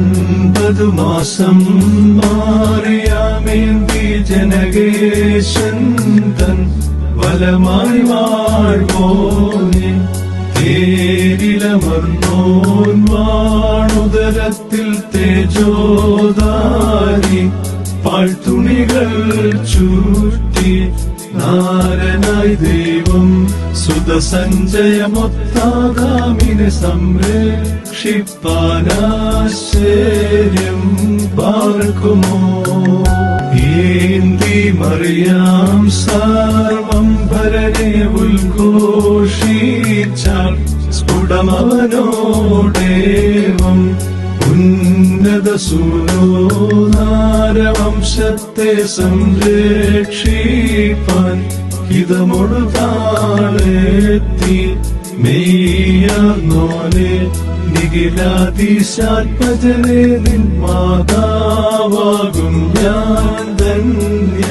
ഒൻപതു മാസം മാറിയാമേന്തി ജനകേശൻ തൻ വലമായി വാഴ്വോനെ തേരിലമർന്നോൻ വാണുദരത്തിൽ പാഴ്ത്തുണികൾ ചൂറ്റി നാരനായി ദൈവം സുതസഞ്ചയമൊത്താകാമിനെ സംരക്ഷിപ്പാനാശ്ചര്യം പാർക്കുമോ? ഏന്തി മറിയാം സർവം ഭരനെ ഉദ്ഘോഷിച്ചാൽ സ്ഫുടമവനോടേവം ഉന്നത സൂനോനാരവംശത്തെ സംരക്ഷിപ്പാൻ ഹിതമൊഴുതാളെത്തി. മെയ്യാർന്നോനെ നിഖിലാതിശാത്മജനെ നിൻ മാതാവാകും ഞാൻ ധന്യ.